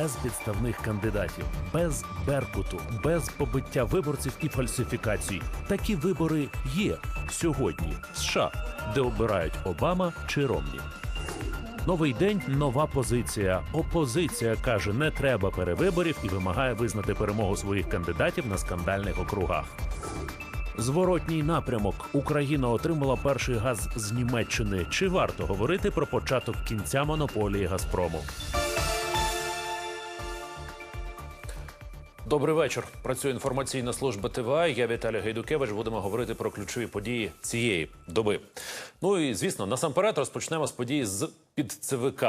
без підставних кандидатів, без беркуту, без побиття виборців і фальсифікацій. Такі вибори є сьогодні в США, де обирають Обама чи Ромні. Новий день нова позиція. Опозиція каже, не треба перевиборів і вимагає визнати перемогу своїх кандидатів на скандальних округах. Зворотній напрямок Україна отримала перший газ з Німеччини. Чи варто говорити про початок кінця монополії Газпрому? Добрий вечір. Працює інформаційна служба ТВА. Я Віталій Гайдукевич. Будемо говорити про ключові події цієї доби. Ну і звісно, насамперед розпочнемо з події з під ЦВК.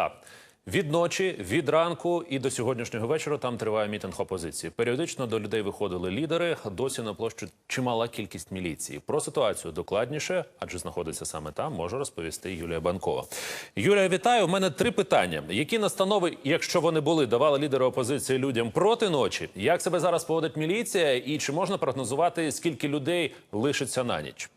Від ночі, від ранку і до сьогоднішнього вечора там триває мітинг опозиції. Періодично до людей виходили лідери. Досі на площу чимала кількість міліції. Про ситуацію докладніше, адже знаходиться саме там, може розповісти Юлія Банкова. Юлія, вітаю. У мене три питання. Які настанови, якщо вони були, давали лідери опозиції людям проти ночі? Як себе зараз поводить міліція? І чи можна прогнозувати, скільки людей лишиться на ніч?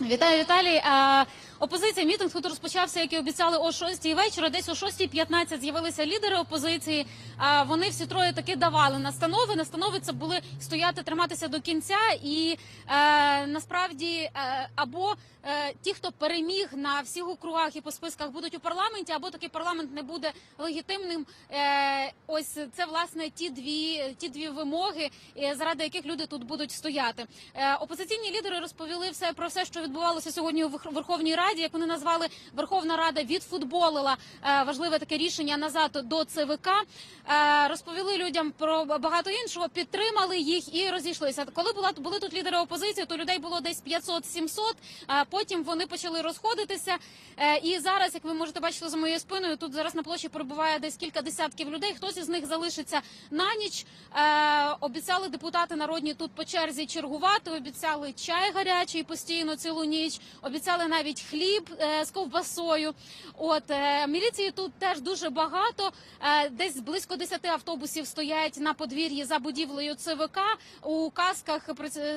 Вітаю, Віталій. Е, Опозиція мітинг тут розпочався, як і обіцяли, о 6 вечора. Десь о 6.15 з'явилися лідери опозиції. А Вони всі троє таки давали настанови. Настанови це були стояти, триматися до кінця. І е, насправді е, або е, ті, хто переміг на всіх округах і по списках, будуть у парламенті, або такий парламент не буде легітимним. Е, Ось це власне ті дві ті дві вимоги, е, заради яких люди тут будуть стояти. Е, Опозиційні лідери розповіли все про все, що відбувалося сьогодні у Верх- Верховній Раді. Як вони назвали, Верховна Рада відфутболила е, важливе таке рішення назад до ЦВК. Е, Розповіли людям про багато іншого, підтримали їх і розійшлися. Коли була були тут лідери опозиції, то людей було десь 500-700, а Потім вони почали розходитися. Е, І зараз, як ви можете бачити за моєю спиною, тут зараз на площі перебуває десь кілька десятків людей. Хтось із них залишиться на ніч. Е, Обіцяли депутати народні тут по черзі чергувати. Обіцяли чай гарячий постійно цілу ніч. Обіцяли навіть хліб е, з ковбасою. От міліції тут теж дуже багато. Десь близько 10 автобусів стоять на подвір'ї за будівлею ЦВК. У касках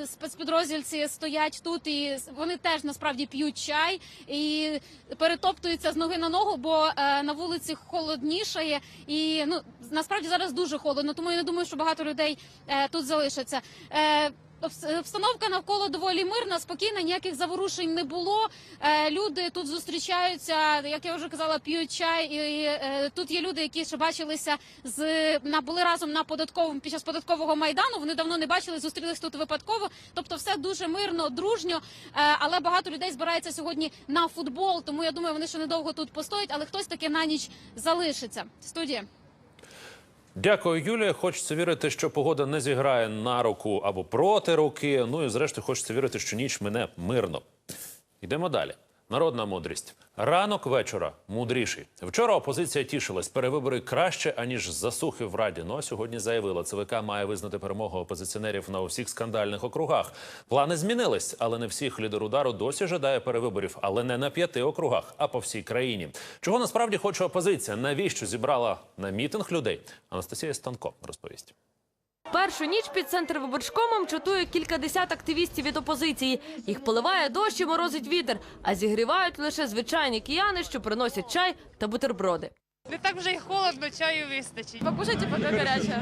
спецпідроздільці стоять тут, і вони теж насправді п'ють чай і перетоптуються з ноги на ногу, бо е, на вулиці холоднішає. І ну насправді зараз дуже холодно, тому я не думаю, що багато людей е, тут залишаться. Е, Обстановка навколо доволі мирна, спокійна, ніяких заворушень не було. Е, Люди тут зустрічаються, як я вже казала, п'ють чай. І, е, тут є люди, які ще бачилися з були разом на податковому під час податкового майдану. Вони давно не бачили, зустрілись тут випадково. Тобто, все дуже мирно, дружньо. Е, Але багато людей збирається сьогодні на футбол. Тому я думаю, вони ще недовго тут постоять, але хтось таки на ніч залишиться. Студія. Дякую, Юлія. Хочеться вірити, що погода не зіграє на руку або проти руки. Ну і зрештою, хочеться вірити, що ніч мине мирно. Йдемо далі. Народна мудрість. Ранок вечора мудріший. Вчора опозиція тішилась. Перевибори краще аніж засухи в раді. Ну а сьогодні заявила, ЦВК має визнати перемогу опозиціонерів на усіх скандальних округах. Плани змінились, але не всіх лідер удару досі жадає перевиборів, але не на п'яти округах, а по всій країні. Чого насправді хоче опозиція? Навіщо зібрала на мітинг людей? Анастасія Станко розповість. Першу ніч під центр виборчкомом чатує кількадесят активістів від опозиції. Їх поливає дощ і морозить вітер, а зігрівають лише звичайні кияни, що приносять чай та бутерброди. Не так вже й холодно, чаю вистачить. Покушайте поки гаряче.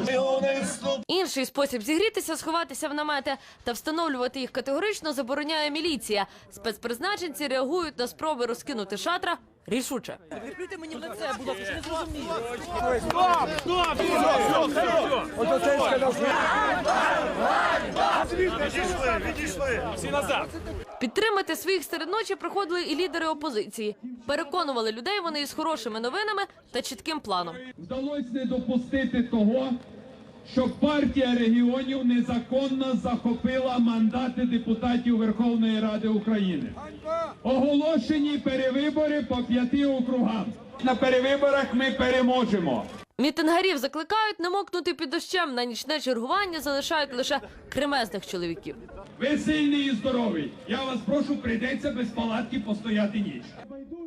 Інший спосіб зігрітися, сховатися в намети та встановлювати їх категорично забороняє міліція. Спецпризначенці реагують на спроби розкинути шатра рішуче. Підтримати своїх серед ночі приходили і лідери опозиції. Переконували людей вони із хорошими новинами та чітким планом. Вдалося не допустити того, щоб партія регіонів незаконно захопила мандати депутатів Верховної Ради України. Оголошені перевибори по п'яти округам. На перевиборах ми переможемо. Мітингарів закликають не мокнути під дощем. На нічне чергування залишають лише кремезних чоловіків. Ви сильний і здоровий. Я вас прошу, прийдеться без палатки постояти ніч.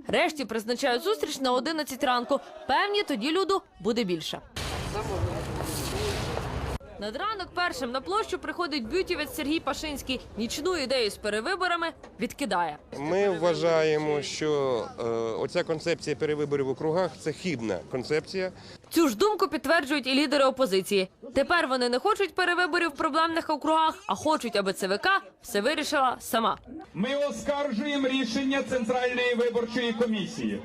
Решті призначають зустріч на 11 ранку. Певні, тоді люду буде більше. Над ранок першим на площу приходить бютівець Сергій Пашинський. Нічну ідею з перевиборами відкидає. Ми вважаємо, що е, оця концепція перевиборів в округах це хибна концепція. Цю ж думку підтверджують і лідери опозиції. Тепер вони не хочуть перевиборів в проблемних округах, а хочуть, аби ЦВК все вирішила сама. Ми оскаржуємо рішення Центральної виборчої комісії.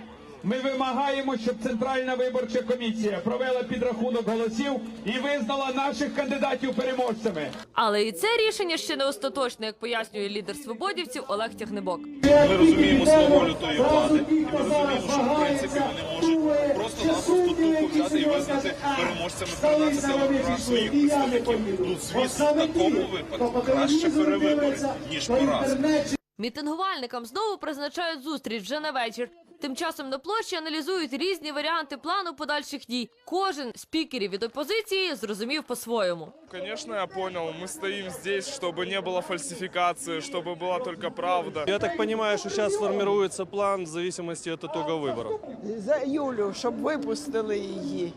Ми вимагаємо, щоб Центральна виборча комісія провела підрахунок голосів і визнала наших кандидатів переможцями. Але і це рішення ще не остаточне, як пояснює лідер свободівців Олег Тягнебок. Ми розуміємо сваволю тої влади, і ми розуміємо, що в принципі вони можуть просто-напросто тупо взяти і визнати переможцями 13 округах своїх представників. Тут, звісно, в такому випадку краще перевибори, ніж поразка. Мітингувальникам знову призначають зустріч вже на вечір. Тим часом на площі аналізують різні варіанти плану подальших дій. Кожен з спікерів від опозиції зрозумів по-своєму. Конечно, я понял. Мы стоим здесь, чтобы не было фальсификации, чтобы была только правда. Я так понимаю, что сейчас формируется план в зависимости от итога выборов. за Юлю, щоб випустили її.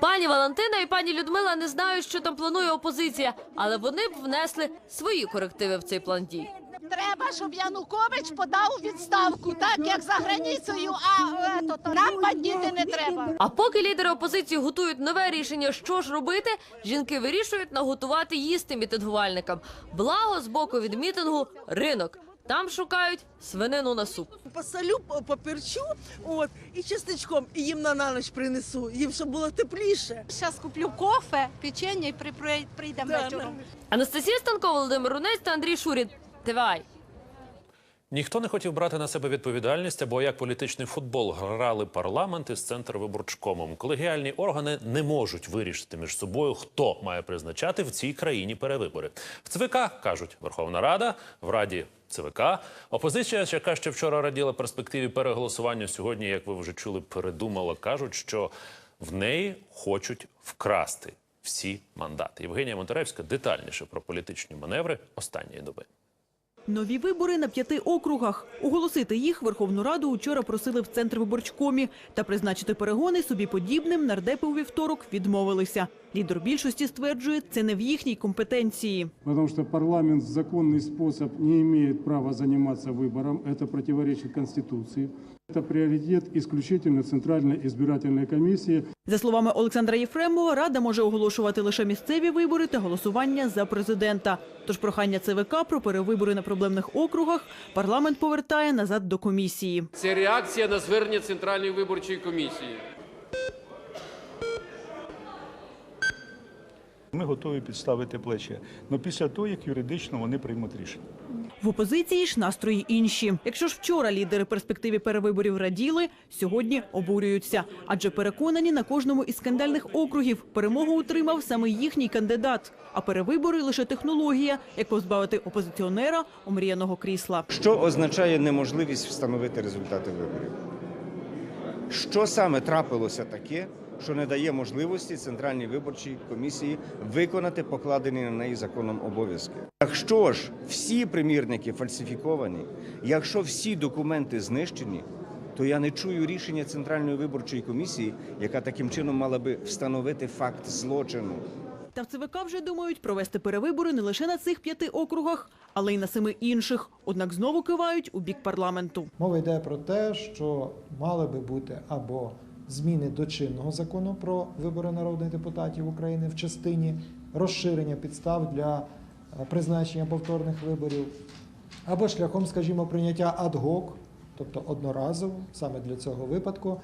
Пані Валентина і пані Людмила не знають, що там планує опозиція, але вони б внесли свої корективи в цей план дій. Треба, щоб Янукович подав у відставку, так як за границею, а е, то, то нам бандити не треба. А поки лідери опозиції готують нове рішення, що ж робити, жінки вирішують наготувати їсти мітингувальникам. Благо з боку від мітингу ринок. Там шукають свинину на суп. Посолю, поперчу, от, і чесничком, і їм на, на ніч принесу, їм щоб було тепліше. Зараз куплю кофе, печення і при, при, прийдемо Да, вечором. Анастасія Станко, Володимир Рунець та Андрій Шурін. Тивай. Ніхто не хотів брати на себе відповідальність, або як політичний футбол грали парламенти з центрвиборчкомом. Колегіальні органи не можуть вирішити між собою, хто має призначати в цій країні перевибори. В ЦВК кажуть Верховна Рада, в Раді ЦВК. Опозиція, яка ще вчора раділа перспективі переголосування, сьогодні, як ви вже чули, передумала. кажуть, що в неї хочуть вкрасти всі мандати. Євгенія Монтеревська детальніше про політичні маневри останньої доби. Нові вибори на п'яти округах. Оголосити їх Верховну Раду учора просили в Центрвиборчкомі. Та призначити перегони собі подібним нардепи у вівторок відмовилися. Лідер більшості стверджує, це не в їхній компетенції. Потому что парламент в законный способ не имеет права заниматься выбором. Это противоречит Конституции. Это пріоритет исключительно центральної избирательной комісії. За словами Олександра Єфремова, Рада може оголошувати лише місцеві вибори та голосування за президента. Тож прохання ЦВК про перевибори на проблемних округах парламент повертає назад до комісії. Це реакція на звернення Центральної виборчої комісії. Ми готові підставити плечі, але після того, як юридично вони приймуть рішення. В опозиції ж настрої інші. Якщо ж вчора лідери перспективі перевиборів раділи, сьогодні обурюються. Адже переконані на кожному із скандальних округів перемогу отримав саме їхній кандидат. А перевибори лише технологія, як позбавити опозиціонера омріяного крісла. Що означає неможливість встановити результати виборів? Що саме трапилося таке, що не дає можливості Центральній виборчій комісії виконати покладені на неї законом обов'язки? Якщо ж всі примірники фальсифіковані, якщо всі документи знищені, то я не чую рішення Центральної виборчої комісії, яка таким чином мала би встановити факт злочину. Та в ЦВК вже думають провести перевибори не лише на цих п'яти округах, але й на семи інших. Однак знову кивають у бік парламенту. Мова йде про те, що мали би бути або зміни до чинного закону про вибори народних депутатів України в частині розширення підстав для е, призначення повторних виборів, або шляхом, скажімо, прийняття ад-гок, тобто одноразово, саме для цього випадку,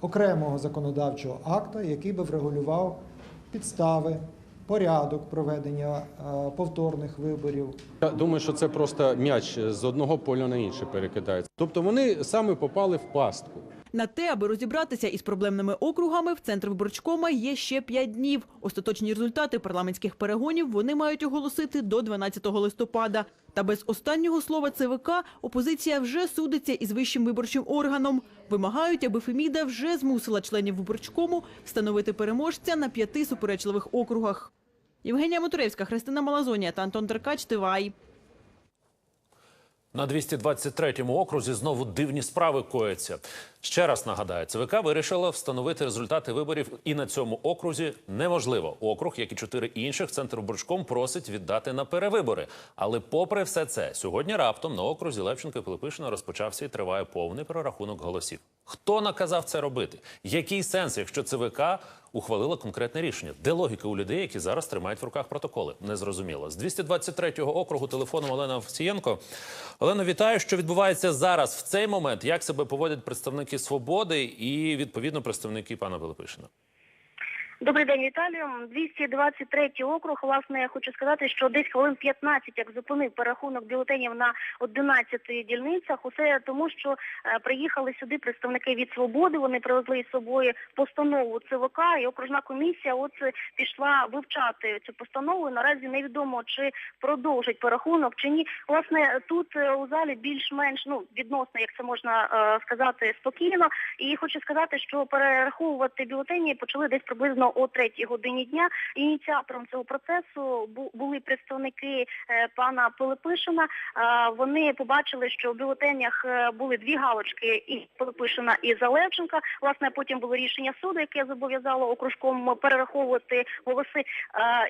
окремого законодавчого акта, який би врегулював підстави, порядок проведення е, повторних виборів, Я думаю, що це просто м'яч з одного поля на інше перекидається. Тобто вони саме попали в пастку. На те, аби розібратися із проблемними округами, в центр виборчкома є ще п'ять днів. Остаточні результати парламентських перегонів вони мають оголосити до 12 листопада. Та без останнього слова ЦВК опозиція вже судиться із вищим виборчим органом. Вимагають, аби Феміда вже змусила членів виборчкому встановити переможця на п'яти суперечливих округах. Євгенія Моторевська, Христина Малазонія та Антон Деркач. Тивай. На 223-му окрузі знову дивні справи кояться. Ще раз нагадаю, ЦВК вирішила встановити результати виборів і на цьому окрузі неможливо. Округ, як і чотири інших, центр Бурчком просить віддати на перевибори. Але попри все це, сьогодні раптом на окрузі Левченка і Пилипишина розпочався і триває повний перерахунок голосів. Хто наказав це робити? Який сенс, якщо ЦВК ухвалила конкретне рішення? Де логіка у людей, які зараз тримають в руках протоколи? Незрозуміло. З 223-го округу телефоном Олена Овсієнко. Олено, вітаю, що відбувається зараз в цей момент. Як себе поводять представники свободи і відповідно представники пана Пилипишина? Добрий день, Віталію. 223 округ. Власне, я хочу сказати, що десь хвилин 15, як зупинив перерахунок бюлетенів на 11 дільницях. Усе тому, що е, приїхали сюди представники від свободи. Вони привезли із собою постанову ЦВК, і окружна комісія от е, пішла вивчати цю постанову. Наразі невідомо, чи продовжить перерахунок чи ні. Власне, тут е, у залі більш-менш ну відносно, як це можна сказати, спокійно. І хочу сказати, що перераховувати бюлетені почали десь приблизно о третій годині дня. Ініціатором цього процесу були представники е, пана Пилипишина. Е, Вони побачили, що в бюлетенях е, були дві галочки і Пилипишина, і Залевченка. Власне, потім було рішення суду, яке зобов'язало окружком перераховувати голоси.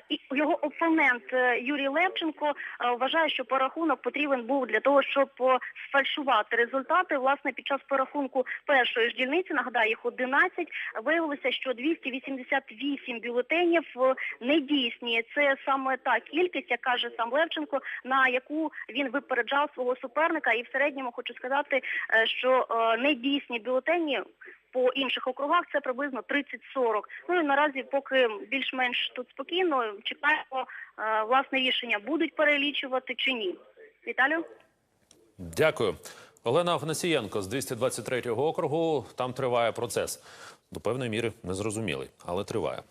І його опонент Юрій Левченко вважає, що порахунок потрібен був для того, щоб сфальшувати результати. Власне, під час порахунку першої ж дільниці, нагадаю, їх 11, виявилося, що 288 бюлетенів е, недійсні. Це саме та кількість, як каже сам Левченко, на яку він випереджав свого суперника. І в середньому хочу сказати, е, що е, недійсні бюлетені по інших округах це приблизно 30-40. Ну і наразі, поки більш-менш тут спокійно, чекаємо власне рішення, будуть перелічувати чи ні. Віталію? Дякую. Олена Афанасієнко з 223-го округу. Там триває процес. До певної міри незрозумілий, але триває.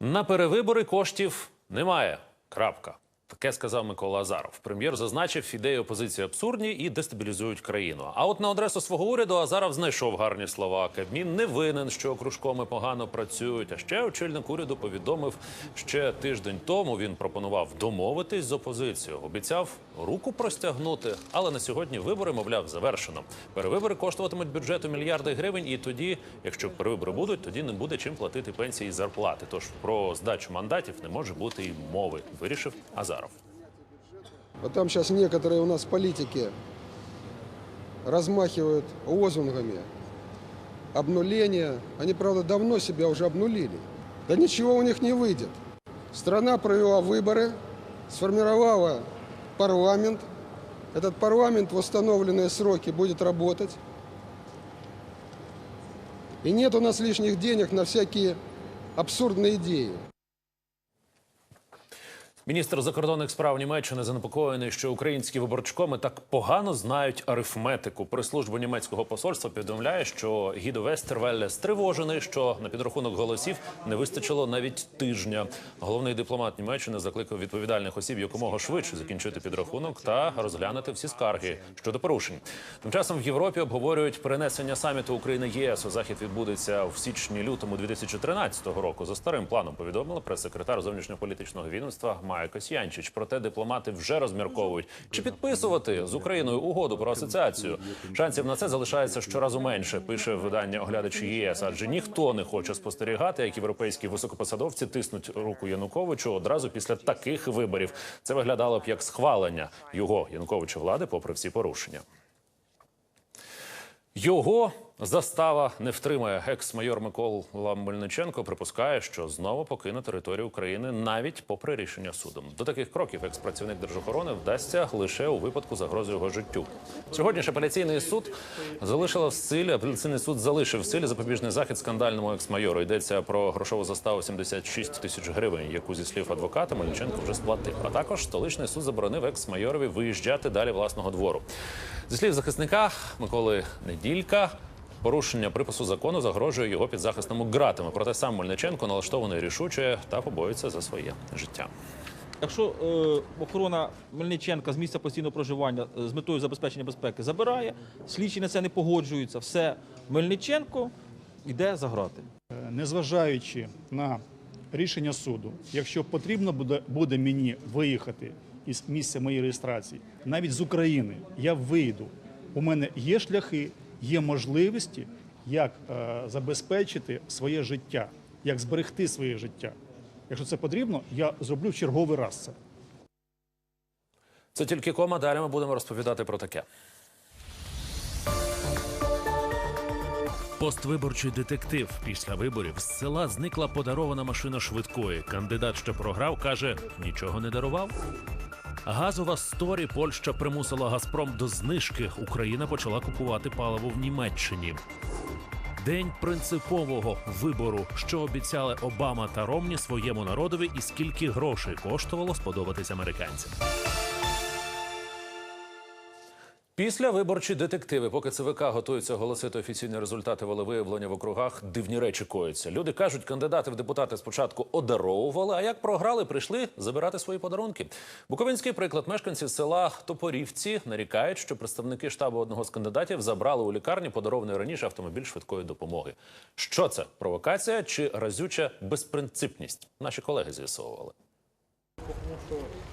На перевибори коштів немає. Крапка. Таке сказав Микола Азаров. Прем'єр зазначив, ідеї опозиції абсурдні і дестабілізують країну. А от на адресу свого уряду Азаров знайшов гарні слова. Кабмін не винен, що окружкоми погано працюють. А ще очільник уряду повідомив, ще тиждень тому він пропонував домовитись з опозицією. Обіцяв руку простягнути, але на сьогодні вибори, мовляв, завершено. Перевибори коштуватимуть бюджету мільярди гривень, і тоді, якщо перевибори будуть, тоді не буде чим платити пенсії і зарплати. Тож про здачу мандатів не може бути і мови. Вирішив Азаров. Вот там сейчас некоторые у нас политики размахивают лозунгами обнуления. Они, правда, давно себя уже обнулили. Да ничего у них не выйдет. Страна провела выборы, сформировала парламент. Этот парламент в установленные сроки будет работать. И нет у нас лишних денег на всякие абсурдные идеи. Міністр закордонних справ Німеччини занепокоєний, що українські виборчкоми так погано знають арифметику. Прес-служба німецького посольства повідомляє, що Гідо Вестервелле стривожений, що на підрахунок голосів не вистачило навіть тижня. Головний дипломат Німеччини закликав відповідальних осіб якомога швидше закінчити підрахунок та розглянути всі скарги щодо порушень. Тим часом в Європі обговорюють перенесення саміту України ЄС. Захід відбудеться в січні-лютому 2013 року. За старим планом повідомила прес-секретар зовнішньополітичного відомства Майя Косянчич. Проте дипломати вже розмірковують, чи підписувати з Україною угоду про асоціацію. Шансів на це залишається щоразу менше. Пише видання оглядач ЄС, адже ніхто не хоче спостерігати, як європейські високопосадовці тиснуть руку Януковичу одразу після таких виборів. Це виглядало б як схвалення його Януковича влади, попри всі порушення. Його застава не втримає. Екс-майор Микола Мельниченко припускає, що знову покине територію України навіть попри рішення суду. До таких кроків екс-працівник держохорони вдасться лише у випадку загрози його життю. Сьогодні ж апеляційний суд залишила в силі. Апеляційний суд залишив в силі запобіжний захід скандальному екс-майору. Йдеться про грошову заставу 76 тисяч гривень, яку зі слів адвоката Мельниченко вже сплатив. А також столичний суд заборонив екс-майорові виїжджати далі власного двору. Зі слів захисника Миколи Неділька. Порушення припису закону загрожує його підзахисному ґратами. Проте сам Мельниченко налаштований рішуче та побоюється за своє життя. Якщо е, охорона Мельниченка з місця постійного проживання е, з метою забезпечення безпеки забирає, слідчі на це не погоджуються, все Мельниченко йде за грати. Незважаючи на рішення суду, якщо потрібно буде, буде мені виїхати із місця моєї реєстрації, навіть з України, я вийду. У мене є шляхи, є можливості, як е, забезпечити своє життя, як зберегти своє життя. Якщо це потрібно, я зроблю в черговий раз це. Це тільки кома. Далі ми будемо розповідати про таке. Поствиборчий детектив після виборів з села зникла подарована машина швидкої. Кандидат, що програв, каже, нічого не дарував. Газова сторі Польща примусила Газпром до знижки. Україна почала купувати паливо в Німеччині. День принципового вибору, що обіцяли Обама та Ромні своєму народові, і скільки грошей коштувало сподобатись американцям. Після виборчі детективи, поки ЦВК готується оголосити офіційні результати волевиявлення в округах, дивні речі коються. Люди кажуть, кандидати в депутати спочатку одаровували, а як програли, прийшли забирати свої подарунки. Буковинський приклад мешканці села Топорівці нарікають, що представники штабу одного з кандидатів забрали у лікарні подарований раніше автомобіль швидкої допомоги. Що це провокація чи разюча безпринципність? Наші колеги з'ясовували.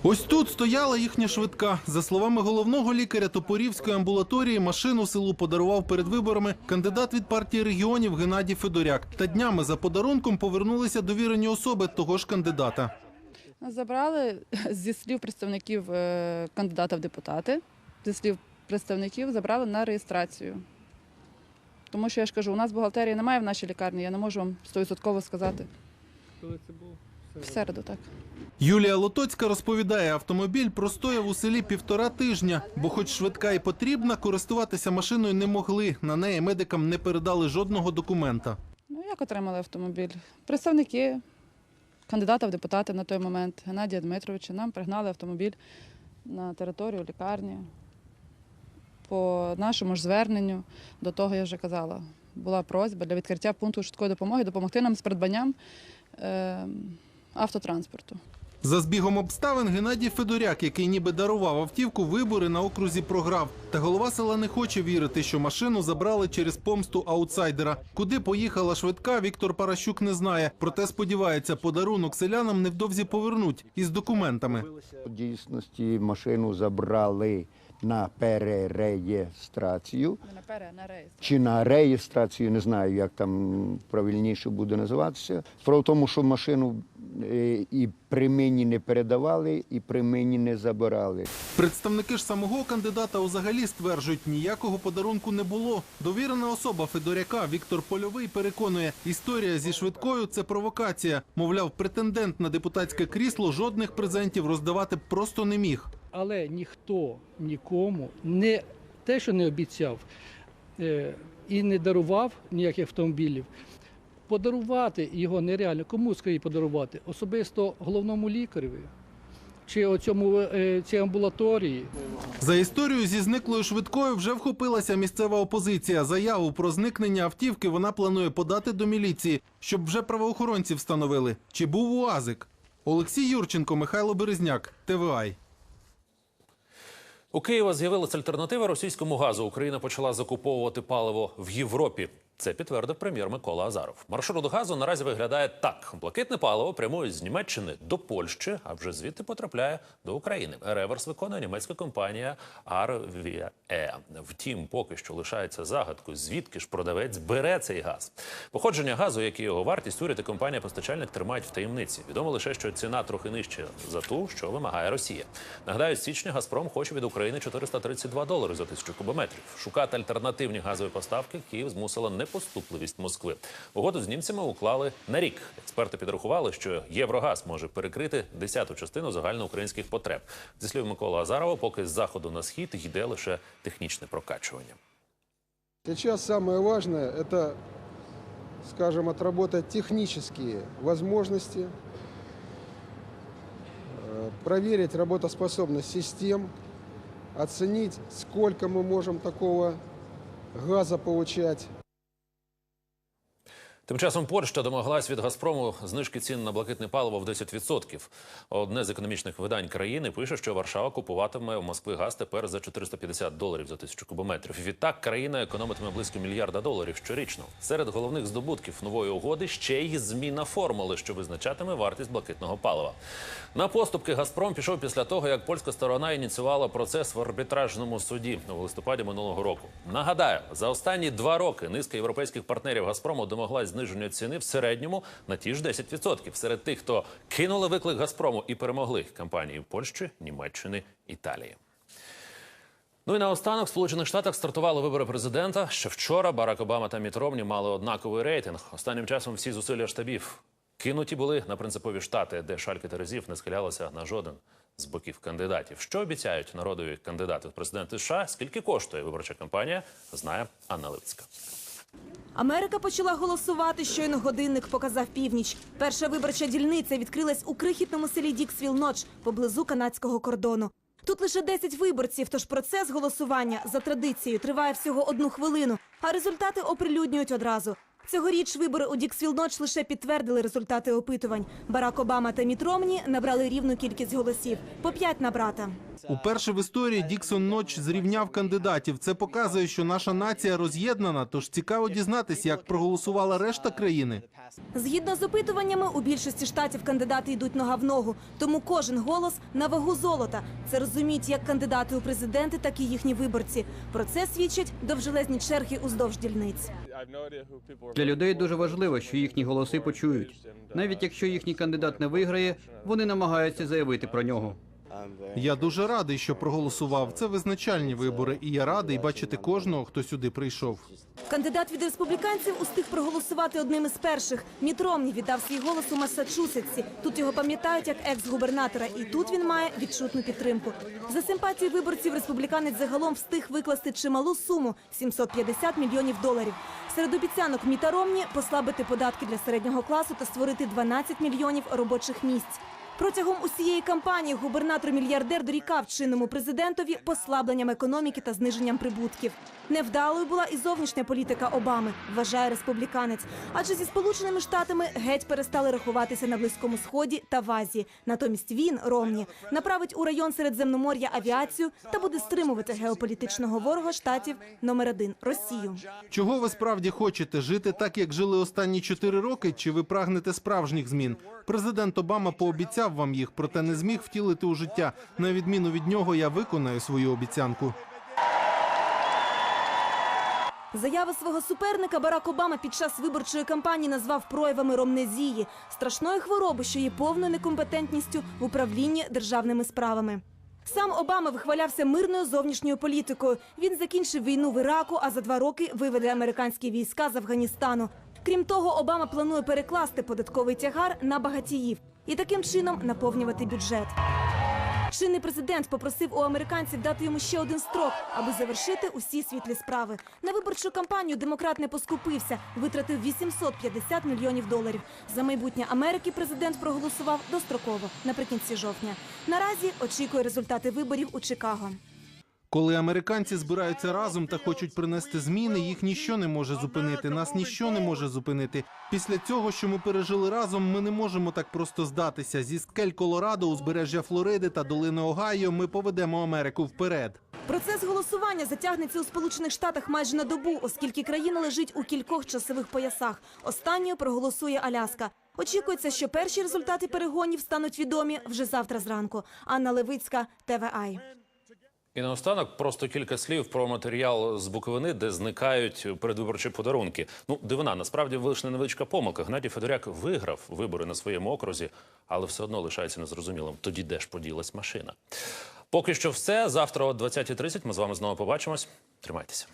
Ось тут стояла їхня швидка. За словами головного лікаря Топорівської амбулаторії, машину селу подарував перед виборами кандидат від партії регіонів Геннадій Федоряк. Та днями за подарунком повернулися довірені особи того ж кандидата. Забрали зі слів представників е, кандидата в депутати, зі слів представників забрали на реєстрацію. Тому що я ж кажу, у нас бухгалтерії немає в нашій лікарні, я не можу вам стовідсотково сказати. Коли це було? В середу, так. Юлія Лотоцька розповідає, автомобіль простояв у селі півтора тижня, бо, хоч швидка і потрібна, користуватися машиною не могли. На неї медикам не передали жодного документа. Ну, як отримали автомобіль? Представники кандидата в депутати на той момент Геннадія Дмитровича нам пригнали автомобіль на територію лікарні. По нашому ж зверненню, до того я вже казала, була просьба для відкриття пункту швидкої допомоги допомогти нам з придбанням е, автотранспорту. За збігом обставин Геннадій Федоряк, який ніби дарував автівку, вибори на окрузі програв. Та голова села не хоче вірити, що машину забрали через помсту аутсайдера. Куди поїхала швидка, Віктор Паращук не знає. Проте сподівається, подарунок селянам невдовзі повернуть із документами. В дійсності машину забрали на перереєстрацію Не на пере, а на реєстр. чи на реєстрацію, не знаю, як там правильніше буде називатися. Справа в тому, що машину е, і при мені не передавали, і при мені не забирали. Представники ж самого кандидата взагалі стверджують, ніякого подарунку не було. Довірена особа Федоряка Віктор Польовий переконує, історія зі швидкою це провокація. Мовляв, претендент на депутатське крісло жодних презентів роздавати просто не міг. Але ніхто нікому не те, що не обіцяв е, і не дарував ніяких автомобілів. Подарувати його нереально. Кому скажіть подарувати? Особисто головному лікареві чи оцьому е, цій амбулаторії. За історію зі зниклою швидкою вже вхопилася місцева опозиція. Заяву про зникнення автівки вона планує подати до міліції, щоб вже правоохоронці встановили, чи був уазик. Олексій Юрченко, Михайло Березняк, ТВАЙ. У Києва з'явилася альтернатива російському газу. Україна почала закуповувати паливо в Європі. Це підтвердив прем'єр Микола Азаров. Маршрут газу наразі виглядає так: блакитне паливо прямує з Німеччини до Польщі, а вже звідти потрапляє до України. Реверс виконує німецька компанія RVE. Втім, поки що лишається загадкою, звідки ж продавець бере цей газ. Походження газу, як і його вартість, уряд і компанія-постачальник тримають в таємниці. Відомо лише, що ціна трохи нижча за ту, що вимагає Росія. Нагадаю, січня Газпром хоче від України 432 долари за тисячу кубометрів. Шукати альтернативні газові поставки Київ змусила непоступливість Москви. Угоду з німцями уклали на рік. Експерти підрахували, що Єврогаз може перекрити десяту частину загальноукраїнських потреб. Зі слів Миколи Азарова, поки з заходу на схід йде лише технічне прокачування. Сейчас самое важное – это, скажем, отработать технические возможности, э, проверить работоспособность систем, оценить, сколько мы можем такого газа получать. Тим часом Польща домоглась від Газпрому знижки цін на блакитне паливо в 10%. Одне з економічних видань країни пише, що Варшава купуватиме в Москви газ тепер за 450 доларів за тисячу кубометрів. Відтак країна економитиме близько мільярда доларів щорічно. Серед головних здобутків нової угоди ще й зміна формули, що визначатиме вартість блакитного палива. На поступки Газпром пішов після того, як польська сторона ініціювала процес в арбітражному суді у листопаді минулого року. Нагадаю, за останні два роки низка європейських партнерів Газпрому домоглась зниження ціни в середньому на ті ж 10%. Серед тих, хто кинули виклик Газпрому і перемогли компанії Польщі, Німеччини, Італії. Ну і наостанок в Сполучених Штатах стартували вибори президента. Ще вчора Барак Обама та Міт Ромні мали однаковий рейтинг. Останнім часом всі зусилля штабів кинуті були на принципові штати, де шальки терезів не схилялися на жоден з боків кандидатів. Що обіцяють народові кандидати в президенти США? Скільки коштує виборча кампанія? Знає Анна Левицька. Америка почала голосувати. Щойно годинник показав північ. Перша виборча дільниця відкрилась у крихітному селі Діксвіл Ноч поблизу канадського кордону. Тут лише 10 виборців, тож процес голосування за традицією триває всього одну хвилину, а результати оприлюднюють одразу. Цьогоріч вибори у Діксвіл Ноч лише підтвердили результати опитувань. Барак Обама та Міт Ромні набрали рівну кількість голосів по 5 на брата. Уперше в історії Діксон Ноч зрівняв кандидатів. Це показує, що наша нація роз'єднана. Тож цікаво дізнатися, як проголосувала решта країни. Згідно з опитуваннями, у більшості штатів кандидати йдуть нога в ногу, тому кожен голос на вагу золота. Це розуміють як кандидати у президенти, так і їхні виборці. Про це свідчать довжелезні черги уздовж дільниць. Для людей дуже важливо, що їхні голоси почують. Навіть якщо їхній кандидат не виграє, вони намагаються заявити про нього. Я дуже радий, що проголосував. Це визначальні вибори, і я радий бачити кожного, хто сюди прийшов. Кандидат від республіканців устиг проголосувати одним із перших. Міт Ромні віддав свій голос у Массачусетсі. Тут його пам'ятають як екс-губернатора, і тут він має відчутну підтримку. За симпатію виборців республіканець загалом встиг викласти чималу суму 750 мільйонів доларів. Серед обіцянок Міта Ромні послабити податки для середнього класу та створити 12 мільйонів робочих місць. Протягом усієї кампанії губернатор-мільярдер дорікав чинному президентові послабленням економіки та зниженням прибутків. Невдалою була і зовнішня політика Обами, вважає республіканець. Адже зі сполученими штатами геть перестали рахуватися на близькому сході та в Азії. Натомість він Ромні направить у район Середземномор'я авіацію та буде стримувати геополітичного ворога штатів номер один Росію. Чого ви справді хочете жити так, як жили останні чотири роки? Чи ви прагнете справжніх змін? Президент Обама пообіцяв вам їх, проте не зміг втілити у життя. На відміну від нього, я виконаю свою обіцянку. Заяви свого суперника Барак Обама під час виборчої кампанії назвав проявами ромнезії страшної хвороби, що є повною некомпетентністю в управлінні державними справами. Сам Обама вихвалявся мирною зовнішньою політикою. Він закінчив війну в Іраку, а за два роки виведе американські війська з Афганістану. Крім того, Обама планує перекласти податковий тягар на багатіїв і таким чином наповнювати бюджет. Чинний президент попросив у американців дати йому ще один строк, аби завершити усі світлі справи. На виборчу кампанію демократ не поскупився, витратив 850 мільйонів доларів. За майбутнє Америки президент проголосував достроково наприкінці жовтня. Наразі очікує результати виборів у Чикаго. Коли американці збираються разом та хочуть принести зміни, їх ніщо не може зупинити. Нас ніщо не може зупинити. Після цього, що ми пережили разом, ми не можемо так просто здатися. Зі скель Колорадо, узбережжя Флориди та долини Огайо ми поведемо Америку вперед. Процес голосування затягнеться у Сполучених Штатах майже на добу, оскільки країна лежить у кількох часових поясах. Останньою проголосує Аляска. Очікується, що перші результати перегонів стануть відомі вже завтра зранку. Анна Левицька, ТВАЙ. І наостанок просто кілька слів про матеріал з Буковини, де зникають передвиборчі подарунки. Ну, дивина, насправді лише невеличка помилка. Гнатій Федоряк виграв вибори на своєму окрузі, але все одно лишається незрозумілим. Тоді де ж поділась машина? Поки що все. Завтра о 20.30 ми з вами знову побачимось. Тримайтеся.